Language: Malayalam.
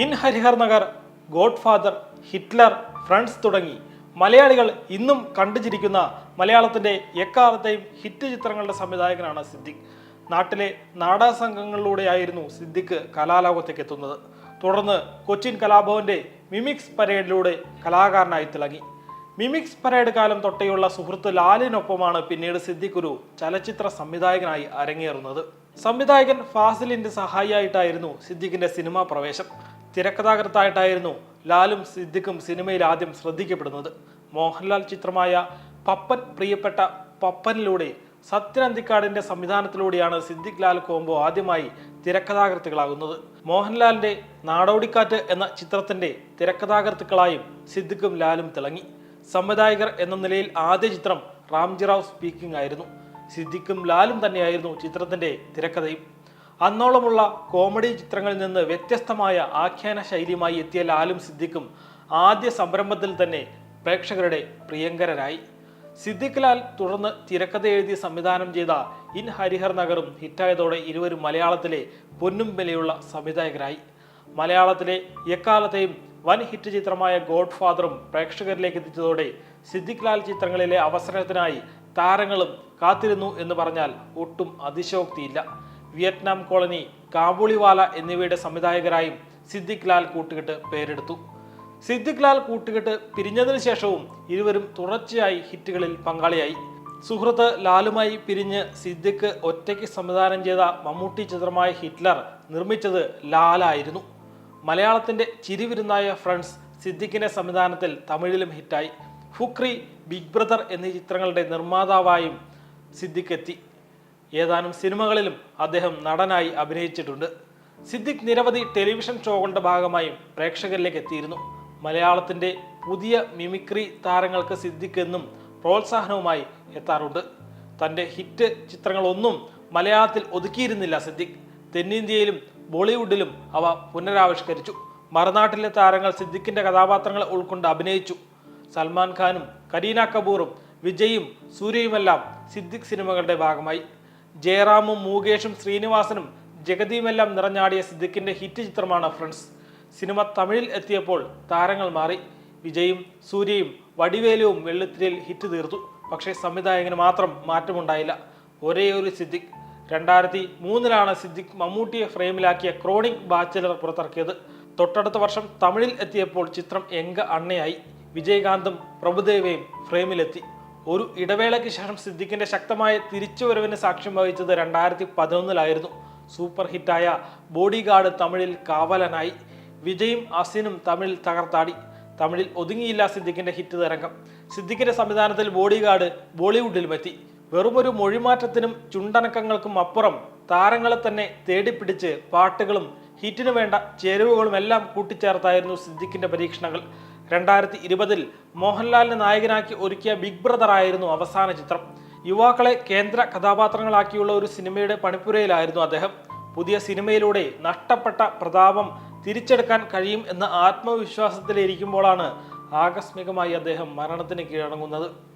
In Harihar Nagar godfather Hitler friends തുടങ്ങി മലയാളികൾ ഇന്നും കണ്ടുചിരിക്കുന്ന മലയാളത്തിന്റെ എക്കാലത്തെയും ഹിറ്റ് ചിത്രങ്ങളുടെ സംവിധായകനാണ് സിദ്ദിഖ്. നാട്ടിലെ നാടാ സംഘങ്ങളിലൂടെയായിരുന്നു സിദ്ദിഖ് കലാലോകത്തേക്ക് എത്തുന്നത്. തുടർന്ന് കൊച്ചിൻ കലാഭവന്റെ മിമിക്സ് പരേഡിലൂടെ കലാകാരനായി തിളങ്ങി. മിമിക്സ് പരേഡ് കാലം തൊട്ടേയുള്ള സുഹൃത്ത് ലാലിനൊപ്പമാണ് പിന്നീട് സിദ്ദിഖ് ഒരു ചലച്ചിത്ര സംവിധായകനായി അരങ്ങേറുന്നത്. സംവിധായകൻ ഫാസിലിന്റെ സഹായിയായിട്ടായിരുന്നു സിദ്ദിഖിന്റെ സിനിമാ പ്രവേശം. തിരക്കഥാകൃത്തായിട്ടായിരുന്നു ലാലും സിദ്ദിഖും സിനിമയിൽ ആദ്യം ശ്രദ്ധിക്കപ്പെടുന്നത്. മോഹൻലാൽ ചിത്രമായ പപ്പൻ പ്രിയപ്പെട്ട പപ്പനിലൂടെ സത്യൻ അന്തിക്കാടിന്റെ സംവിധാനത്തിലൂടെയാണ് സിദ്ദിഖ് ലാൽ കോംബോ ആദ്യമായി തിരക്കഥാകൃത്തുക്കളാകുന്നത്. മോഹൻലാലിന്റെ നാടോടിക്കാറ്റ് എന്ന ചിത്രത്തിന്റെ തിരക്കഥാകൃത്തുക്കളായും സിദ്ദിഖും ലാലും തിളങ്ങി. സംവിധായകർ എന്ന നിലയിൽ ആദ്യ ചിത്രം റാംജിറാവ് സ്പീക്കിംഗ് ആയിരുന്നു. സിദ്ദിഖും ലാലും തന്നെയായിരുന്നു ചിത്രത്തിന്റെ തിരക്കഥയും. അന്നോളമുള്ള കോമഡി ചിത്രങ്ങളിൽ നിന്ന് വ്യത്യസ്തമായ ആഖ്യാന ശൈലിയുമായി എത്തിയ ലാലും സിദ്ദിഖും ആദ്യ സംരംഭത്തിൽ തന്നെ പ്രേക്ഷകരുടെ പ്രിയങ്കരരായി. സിദ്ദിഖ് ലാൽ തുടർന്ന് തിരക്കഥ എഴുതി സംവിധാനം ചെയ്ത ഇൻ ഹരിഹർ നഗറും ഹിറ്റായതോടെ ഇരുവരും മലയാളത്തിലെ പൊന്നും വിലയുള്ള സംവിധായകരായി. മലയാളത്തിലെ എക്കാലത്തെയും വൻ ഹിറ്റ് ചിത്രമായ ഗോഡ് ഫാദറും പ്രേക്ഷകരിലേക്ക് എത്തിച്ചതോടെ സിദ്ദിഖ് ലാൽ ചിത്രങ്ങളിലെ അവസരത്തിനായി താരങ്ങളും കാത്തിരുന്നു എന്ന് പറഞ്ഞാൽ ഒട്ടും അതിശയോക്തിയില്ല. വിയറ്റ്നാം കോളനി കാബൂളിവാല എന്നിവയുടെ സംവിധായകരായും സിദ്ദിഖ് ലാൽ കൂട്ടുകെട്ട് പേരെടുത്തു. സിദ്ദിഖ് ലാൽ കൂട്ടുകെട്ട് പിരിഞ്ഞതിനു ശേഷവും ഇരുവരും തുടർച്ചയായി ഹിറ്റുകളിൽ പങ്കാളിയായി. സുഹൃത്ത് ലാലുമായി പിരിഞ്ഞ് സിദ്ദിഖ് ഒറ്റയ്ക്ക് സംവിധാനം ചെയ്ത മമ്മൂട്ടി ചിത്രമായ ഹിറ്റ്ലർ നിർമ്മിച്ചത് ലാലായിരുന്നു. മലയാളത്തിന്റെ ചിരിവിരുന്നായ ഫ്രണ്ട്സ് സിദ്ദിഖിന്റെ സംവിധാനത്തിൽ തമിഴിലും ഹിറ്റായി. ഫുക്രി ബിഗ് ബ്രദർ എന്നീ ചിത്രങ്ങളുടെ നിർമ്മാതാവായും സിദ്ദിഖ് എത്തി. ഏതാനും സിനിമകളിലും അദ്ദേഹം നടനായി അഭിനയിച്ചിട്ടുണ്ട്. സിദ്ദിഖ് നിരവധി ടെലിവിഷൻ ഷോകളുടെ ഭാഗമായും പ്രേക്ഷകരിലേക്ക് എത്തിയിരുന്നു. മലയാളത്തിന്റെ പുതിയ മിമിക്രി താരങ്ങൾക്ക് സിദ്ദിഖ് എന്നും പ്രോത്സാഹനവുമായി എത്താറുണ്ട്. തന്റെ ഹിറ്റ് ചിത്രങ്ങളൊന്നും മലയാളത്തിൽ ഒതുക്കിയിരുന്നില്ല സിദ്ദിഖ്. തെന്നിന്ത്യയിലും ബോളിവുഡിലും അവ പുനരാവിഷ്കരിച്ചു. മറുനാട്ടിലെ താരങ്ങൾ സിദ്ദിഖിന്റെ കഥാപാത്രങ്ങളെ ഉൾക്കൊണ്ട് അഭിനയിച്ചു. സൽമാൻ ഖാനും കരീന കപൂറും വിജയും സൂര്യയുമെല്ലാം സിദ്ദിഖ് സിനിമകളുടെ ഭാഗമായി. ജയറാമും മൂകേഷും ശ്രീനിവാസനും ജഗതിയുമെല്ലാം നിറഞ്ഞാടിയ സിദ്ദിഖിന്റെ ഹിറ്റ് ചിത്രമാണ് ഫ്രണ്ട്സ്. സിനിമ തമിഴിൽ എത്തിയപ്പോൾ താരങ്ങൾ മാറി. വിജയും സൂര്യയും വടിവേലുവും വെള്ളിത്തിരിയിൽ ഹിറ്റ് തീർത്തു. പക്ഷേ സംവിധായകന് മാത്രം മാറ്റമുണ്ടായില്ല. ഒരേ ഒരു സിദ്ദിഖ്. രണ്ടായിരത്തി മൂന്നിലാണ് സിദ്ദിഖ് മമ്മൂട്ടിയെ ഫ്രെയിമിലാക്കിയ ക്രോണിക് ബാച്ചലർ പുറത്തിറക്കിയത്. തൊട്ടടുത്ത വർഷം തമിഴിൽ എത്തിയപ്പോൾ ചിത്രം എങ്ക അണ്ണയായി. വിജയകാന്തും പ്രഭുദേവയും ഫ്രെയിമിലെത്തി. ഒരു ഇടവേളയ്ക്ക് ശേഷം സിദ്ദിഖിന്റെ ശക്തമായ തിരിച്ചുവരവിന് സാക്ഷ്യം വഹിച്ചത് രണ്ടായിരത്തി പതിനൊന്നിലായിരുന്നു സൂപ്പർ ഹിറ്റായ ബോഡി ഗാർഡ് തമിഴിൽ കാവലനായി വിജയും അസിനും തമിഴിൽ തകർത്താടി. തമിഴിൽ ഒതുങ്ങിയില്ല സിദ്ദിഖിന്റെ ഹിറ്റ് തരംഗം. സിദ്ദിഖിന്റെ സംവിധാനത്തിൽ ബോഡി ഗാർഡ് ബോളിവുഡിലുമെത്തി. വെറുമൊരു മൊഴിമാറ്റത്തിനും ചുണ്ടനക്കങ്ങൾക്കും അപ്പുറം താരങ്ങളെ തന്നെ തേടിപ്പിടിച്ച് പാട്ടുകളും ഹിറ്റിനു വേണ്ട ചേരുവകളും എല്ലാം കൂട്ടിച്ചേർത്തായിരുന്നു സിദ്ദിഖിന്റെ പരീക്ഷണങ്ങൾ. രണ്ടായിരത്തി ഇരുപതിൽ മോഹൻലാലിനെ നായകനാക്കി ഒരുക്കിയ ബിഗ് ബ്രദർ ആയിരുന്നു അവസാന ചിത്രം. യുവാക്കളെ കേന്ദ്ര കഥാപാത്രങ്ങളാക്കിയുള്ള ഒരു സിനിമയുടെ പണിപ്പുരയിലായിരുന്നു അദ്ദേഹം. പുതിയ സിനിമയിലൂടെ നഷ്ടപ്പെട്ട പ്രതാപം തിരിച്ചെടുക്കാൻ കഴിയും എന്ന ആത്മവിശ്വാസത്തിലിരിക്കുമ്പോഴാണ് ആകസ്മികമായി അദ്ദേഹം മരണത്തിന് കീഴടങ്ങുന്നത്.